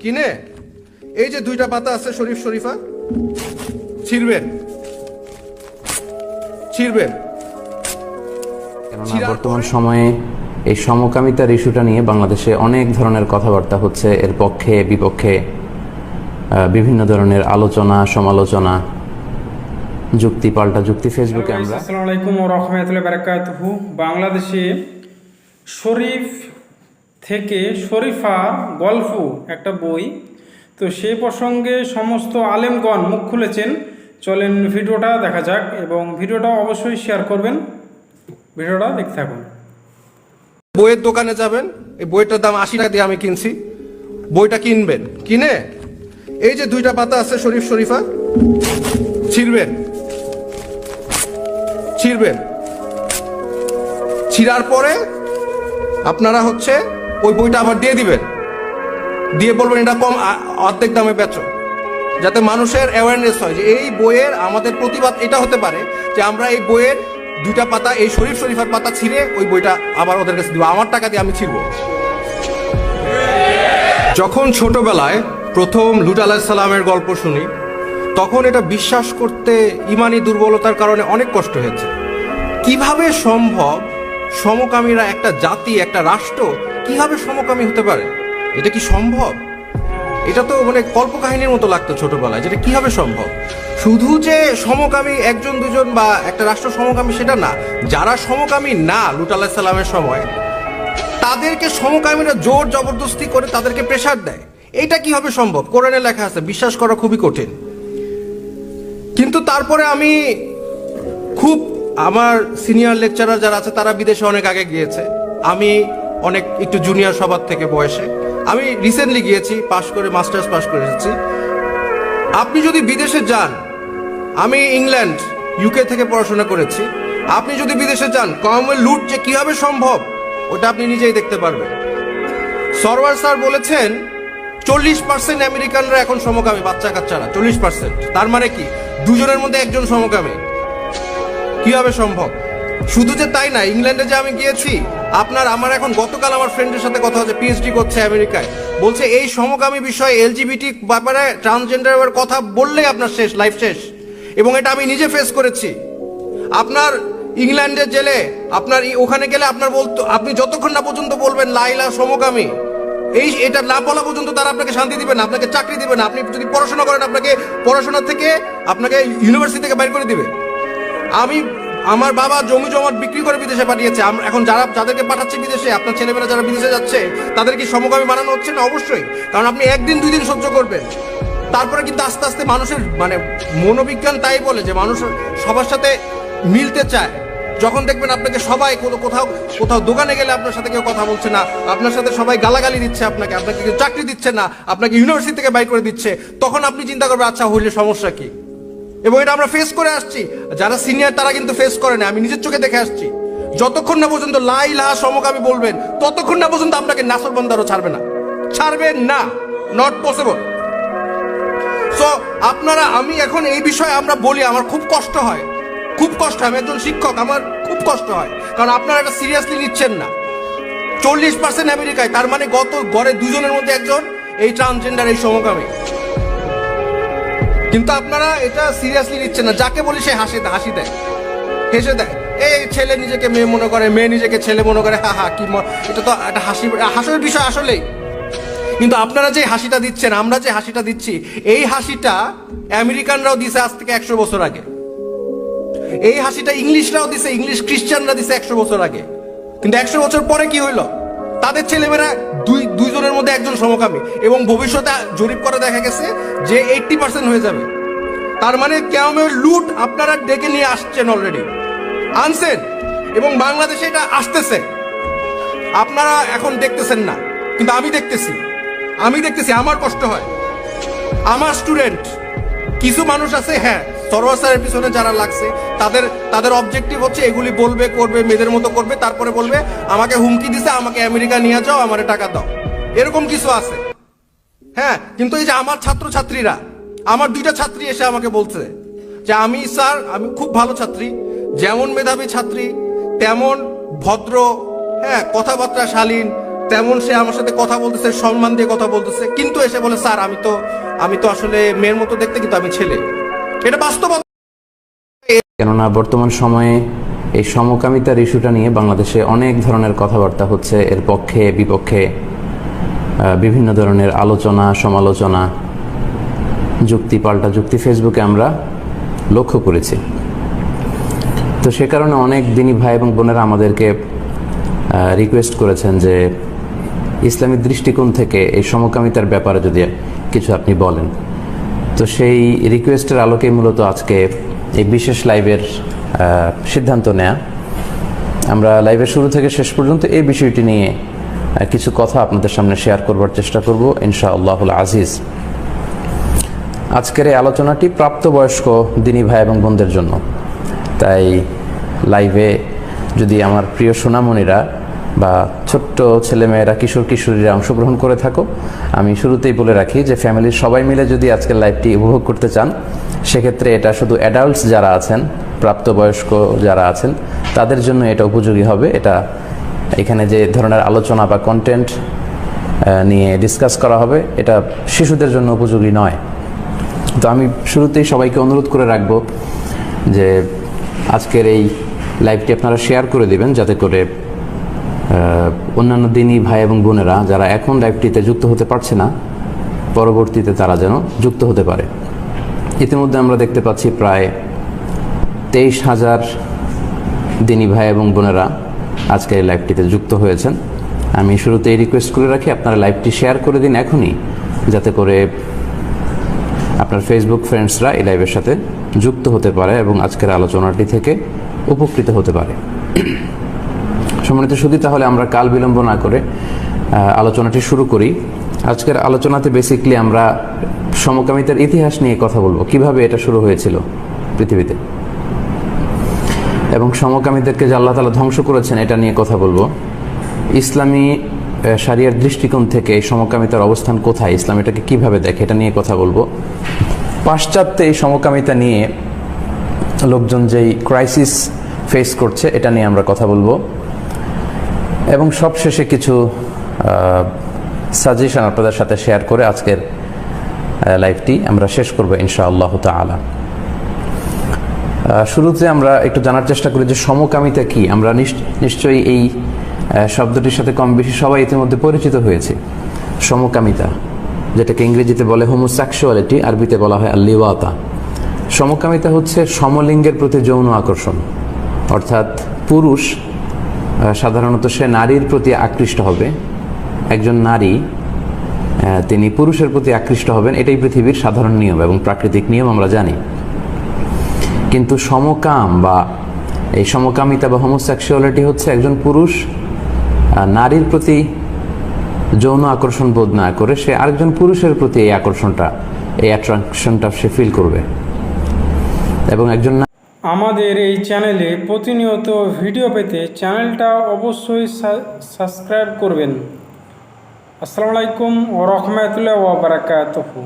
কিনে? এই যে দুইটা পাতা আছে শরীফ শরীফা ছিড়বেন। ছিড়বেন। কেননা বর্তমান সময়ে এই সমকামিতার ইস্যুটা নিয়ে বাংলাদেশে অনেক ধরনের কথাবার্তা হচ্ছে। এর পক্ষে বিপক্ষে বিভিন্ন ধরনের আলোচনা সমালোচনা যুক্তি পাল্টা যুক্তি ফেসবুকে আমরা আসসালামু আলাইকুম ও রহমতুল্লাহ বারাকাতুহু। বাংলাদেশে শরীফ থেকে শরীফা গল্প একটা বই। তো সেই প্রসঙ্গে সমস্ত আলেমগণ মুখ খুলেছেন। চলেন ভিডিওটা দেখা যাক এবং ভিডিওটা অবশ্যই শেয়ার করবেন। ভিডিওটা দেখতে থাকুন। বইয়ের দোকানে যাবেন, এই বইটার দাম আশি টাকা দিয়ে আমি কিনছি। বইটা কিনবেন, কিনে এই যে দুইটা পাতা আছে শরীফ শরীফা, ছিঁড়বেন ছিঁড়বেন। ছিঁড়ার পরে আপনারা হচ্ছে ওই বইটা আবার দিয়ে দিবেন দিয়ে বলবেন, এটা কম অর্ধেক দামে বেচো। যাতে মানুষের অ্যাওয়ারনেস হয় যে এই বইয়ের আমাদের প্রতিবাদ, এটা হতে পারে যে আমরা এই বইয়ের দুইটা পাতা, এই শরীফ শরীফার পাতা ছিঁড়ে ওই বইটা আবার ওদের কাছে দিব। আমার টাকা দিয়ে আমি ছিড়ব। যখন ছোটবেলায় প্রথম লুট আলাহিসাল্লামের গল্প শুনি, তখন এটা বিশ্বাস করতে ইমানি দুর্বলতার কারণে অনেক কষ্ট হয়েছে। কীভাবে সম্ভব সমকামীরা একটা জাতি, একটা রাষ্ট্র কীভাবে সমকামী হতে পারে? এটা কি সম্ভব? এটা তো মানে কল্পকাহিনীর মতো লাগতো ছোটবেলায়, যেটা কীভাবে সম্ভব? শুধু যে সমকামী একজন দুজন বা একটা রাষ্ট্র সমকামী সেটা না, যারা সমকামী না, লুট আলাহ সাল্লামের সময়, তাদেরকে সমকামীরা জোর জবরদস্তি করে তাদেরকে প্রেশার দেয়। এটা কীভাবে সম্ভব? কোরআনে লেখা আছে, বিশ্বাস করা খুবই কঠিন। কিন্তু তারপরে আমি খুব, আমার সিনিয়র লেকচারার যারা আছে, তারা বিদেশে অনেক আগে গিয়েছে। আমি অনেক একটু জুনিয়র সবার থেকে বয়সে। আমি রিসেন্টলি গিয়েছি পাশ করে মাস্টার্স পাশ করে এসেছি। আপনি যদি বিদেশে যান, আমি ইংল্যান্ড ইউকে থেকে পড়াশোনা করেছি। আপনি যদি বিদেশে যান কমে লুট যে কীভাবে সম্ভব, ওটা আপনি নিজেই দেখতে পারবেন। সরওয়ার স্যার বলেছেন, চল্লিশ পার্সেন্ট আমেরিকানরা এখন সমকামী, বাচ্চা কাচ্চারা চল্লিশ পার্সেন্ট তার মানে কি? দুজনের মধ্যে একজন সমকামী। কীভাবে সম্ভব? শুধু যে তাই না, ইংল্যান্ডে যে আমি গিয়েছি, আপনার, আমার এখন গতকাল আমার ফ্রেন্ডের সাথে কথা হচ্ছে পিএইচডি করছে আমেরিকায়। বলছে, এই সমকামী বিষয়ে এলজিবিটি ব্যাপারে ট্রান্সজেন্ডারের কথা বললেই আপনার শেষ লাইফ শেষ। এবং এটা আমি নিজে ফেস করেছি। আপনার ইংল্যান্ডের জেলে, আপনার ওখানে গেলে আপনার বলতো, আপনি যতক্ষণ না পর্যন্ত বলবেন লাইলা সমকামী, এই এটা না বলা পর্যন্ত তারা আপনাকে শান্তি দিবে না, আপনাকে চাকরি দিবে না, আপনি যদি পড়াশোনা করেন, আপনাকে পড়াশোনা থেকে, আপনাকে ইউনিভার্সিটি থেকে বাইর করে দিবে। আমি আমার বাবা জমি জমাট বিক্রি করে বিদেশে পাঠিয়েছে। এখন যারা যাদেরকে পাঠাচ্ছে বিদেশে, আপনার ছেলেমেয়েরা যারা বিদেশে যাচ্ছে, তাদের কি সমকামী বানানো হচ্ছে না? অবশ্যই। কারণ আপনি একদিন, দুই দিন সহ্য করবেন। তারপরে কিন্তু আস্তে আস্তে মানুষের মানে মনোবিজ্ঞান তাই বলে যে মানুষ সবার সাথে মিলতে চায়। যখন দেখবেন আপনাকে সবাই কোনো কোথাও কোথাও দোকানে গেলে আপনার সাথে কেউ কথা বলছে না, আপনার সাথে সবাই গালাগালি দিচ্ছে আপনাকে আপনাকে কেউ চাকরি দিচ্ছে না, আপনাকে ইউনিভার্সিটি থেকে বাই করে দিচ্ছে, তখন আপনি চিন্তা করবেন আচ্ছা হইলে সমস্যা কি? এবং এটা আমরা ফেস করে আসছি। যারা সিনিয়র তারা কিন্তু ফেস করে না। আমি নিজের চোখে দেখে আসছি। যতক্ষণ না পর্যন্ত লাই লাহা সমকামী বলবেন, ততক্ষণ না পর্যন্ত আপনাকে নাসর বন্দারও ছাড়বে না। ছাড়বেন না। নট পসিবল সো আপনারা, আমি এখন এই বিষয়ে আমরা বলি, আমার খুব কষ্ট হয়। খুব কষ্ট হয়। আমি একজন শিক্ষক, আমার খুব কষ্ট হয়। কারণ আপনারা এটা সিরিয়াসলি নিচ্ছেন না। চল্লিশ পার্সেন্ট আমেরিকায় তার মানে গত গড়ে দুজনের মধ্যে একজন, এই ট্রান্সজেন্ডার এই সমকামী। কিন্তু আপনারা এটা সিরিয়াসলি নিচ্ছেন না। যাকে বলি সে হাসি হাসি দেয়। হেসে দেয়। এই ছেলে নিজেকে মেয়ে মনে করে, মেয়ে নিজেকে ছেলে মনে করে, হা হা, কি এটা তো একটা হাসি, হাসির বিষয় আসলেই। কিন্তু আপনারা যে হাসিটা দিচ্ছেন, আমরা যে হাসিটা দিচ্ছি, এই হাসিটা আমেরিকানরাও দিছে আজ থেকে একশো বছর আগে। এই হাসিটা ইংলিশরাও দিছে, ইংলিশ খ্রিস্টানরা দিছে একশো বছর আগে। কিন্তু একশো বছর পরে কি হইল? তাদের ছেলেমেয়েরা দুই দুইজনের মধ্যে একজন সমকামী এবং ভবিষ্যতে জরিপ করে দেখা গেছে যে এইটটি পার্সেন্ট হয়ে যাবে। তার মানে কেমন লুট আপনারা ডেকে নিয়ে আসছেন অলরেডি আনছেন এবং বাংলাদেশে এটা আসতেছে। আপনারা এখন দেখতেছেন না, কিন্তু আমি দেখতেছি। আমি দেখতেছি, আমার কষ্ট হয়। আমার স্টুডেন্ট কিছু মানুষ আছে হ্যাঁ সরোয়ার পিছনে যারা লাগছে, তাদের তাদের অবজেক্টিভ হচ্ছে এগুলি বলবে, করবে, মেয়েদের মতো করবে, তারপরে বলবে, আমাকে হুমকি দিছে, আমাকে আমেরিকা নিয়ে যাও, আমারে টাকা দাও। এরকম কিছু আছে। হ্যাঁ কিন্তু এই যে আমার ছাত্র ছাত্রীরা আমার দুইটা ছাত্রী এসে আমাকে বলছে যে, আমি স্যার, আমি খুব ভালো ছাত্রী, যেমন মেধাবী ছাত্রী, তেমন ভদ্র হ্যাঁ কথাবার্তা শালীন, তেমন সে আমার সাথে কথা বলতেছে, সম্মান দিয়ে কথা বলতেছে। কিন্তু এসে বলে, স্যার, আমি তো আমি তো আসলে মেয়ের মতো দেখতে কিন্তু আমি ছেলে। এটা বাস্তবতা। কেননা বর্তমান সময়ে এই সমকামিতার ইস্যুটা নিয়ে বাংলাদেশে অনেক ধরনের কথাবার্তা হচ্ছে। এর পক্ষে, বিপক্ষে বিভিন্ন ধরনের আলোচনা, সমালোচনা, যুক্তি পাল্টা যুক্তি ফেসবুকে আমরা লক্ষ্য করেছি। তো সে কারণে অনেক দিনী ভাই এবং বোনেরা আমাদেরকে রিকোয়েস্ট করেছেন যে ইসলামী দৃষ্টিকোণ থেকে এই সমকামিতার ব্যাপারে যদি কিছু আপনি বলেন। তো সেই রিকোয়েস্টের আলোকে মূলত আজকে এই বিশেষ লাইভের সিদ্ধান্ত নেয়া। আমরা লাইভের শুরু থেকে শেষ পর্যন্ত এই বিষয়টি নিয়ে কিছু কথা আপনাদের সামনে শেয়ার করবার চেষ্টা করব ইনশা আল্লাহুল আজিজ। আজকের এই আলোচনাটি প্রাপ্তবয়স্ক দিনী ভাই এবং বোনদের জন্য। তাই লাইভে যদি আমার প্রিয় সোনামণিরা বা ছোট্ট ছেলেমেয়েরা, কিশোর কিশোরীরা অংশগ্রহণ করে থাকো আমি শুরুতেই বলে রাখি যে ফ্যামিলির সবাই মিলে যদি আজকের লাইফটি উপভোগ করতে চান, সেক্ষেত্রে এটা শুধু অ্যাডাল্টস যারা আছেন, প্রাপ্তবয়স্ক যারা আছেন, তাদের জন্য এটা উপযোগী হবে। এটা এখানে যে ধরনের আলোচনা বা কন্টেন্ট নিয়ে ডিসকাস করা হবে, এটা শিশুদের জন্য উপযোগী নয়। তো আমি শুরুতেই সবাইকে অনুরোধ করে রাখব যে আজকের এই লাইভটি আপনারা শেয়ার করে দিবেন, যাতে করে অন্যান্য দিনই ভাই এবং বোনেরা যারা এখন লাইভটিতে যুক্ত হতে পারছে না, পরবর্তীতে তারা যেন যুক্ত হতে পারে। ইতিমধ্যে আমরা দেখতে পাচ্ছি প্রায় তেইশ হাজার দিনী ভাই এবং বোনেরা আজকের এই লাইভটিতে যুক্ত হয়েছেন। আমি শুরুতেই রিকোয়েস্ট করে রাখি, আপনারা লাইভটি শেয়ার করে দিন এখনই, যাতে করে আপনার ফেসবুক ফ্রেন্ডসরা এই লাইভের সাথে যুক্ত হতে পারে এবং আজকের আলোচনাটি থেকে উপকৃত হতে পারে। সম্মানিত শুধু তাহলে আমরা কাল বিলম্ব না করে আলোচনাটি শুরু করি। আজকের আলোচনাতে বেসিকলি আমরা সমকামিতার ইতিহাস নিয়ে কথা বলব। কীভাবে এটা শুরু হয়েছিল পৃথিবীতে? এবং সমকামীদেরকে যে আল্লাহ তালা ধ্বংস করেছেন এটা নিয়ে কথা বলব। ইসলামী আহ, শারিয়ার দৃষ্টিকোণ থেকে এই সমকামিতার অবস্থান কোথায়? ইসলাম এটাকে কীভাবে দেখে? এটা নিয়ে কথা বলব। পাশ্চাত্যে এই সমকামিতা নিয়ে লোকজন যেই ক্রাইসিস ফেস করছে এটা নিয়ে আমরা কথা বলব। এবং সবশেষে কিছু সাজেশন আপনাদের সাথে শেয়ার করে আজকের লাইভটি আমরা শেষ করব ইনশা আল্লাহ তালা শুরুতে আমরা একটু জানার চেষ্টা করি যে সমকামিতা কি? আমরা নিশ- নিশ্চয়ই এই শব্দটির সাথে কম বেশি সবাই ইতিমধ্যে পরিচিত হয়েছে। সমকামিতা, যেটাকে ইংরেজিতে বলে হোমোসেক্সুয়ালিটি আরবিতে বলা হয় আল্লিওয়াতা। সমকামিতা হচ্ছে সমলিঙ্গের প্রতি যৌন আকর্ষণ, অর্থাৎ পুরুষ সাধারণত সে নারীর প্রতি আকৃষ্ট হবে। একজন নারী তিনি পুরুষের প্রতি আকৃষ্ট হবেন, এটাই পৃথিবীর সাধারণ নিয়ম এবং প্রাকৃতিক নিয়ম আমরা জানি। কিন্তু সমকাম বা এই সমকামিতা বা হোমোসেক্সুয়ালিটি হচ্ছে একজন পুরুষ নারীর প্রতি যৌন আকর্ষণ বোধ না করে সে আরেকজন পুরুষের প্রতি এই আকর্ষণটা, এই অ্যাট্রাকশনটা সে ফিল করবে। এবং একজন আমাদের এই চ্যানেলে প্রতিনিয়ত ভিডিও পেতে চ্যানেলটা অবশ্যই সাবস্ক্রাইব করবেন। আসসালামু আলাইকুম ও রহমতুল্লাহ ওবরাকাতহু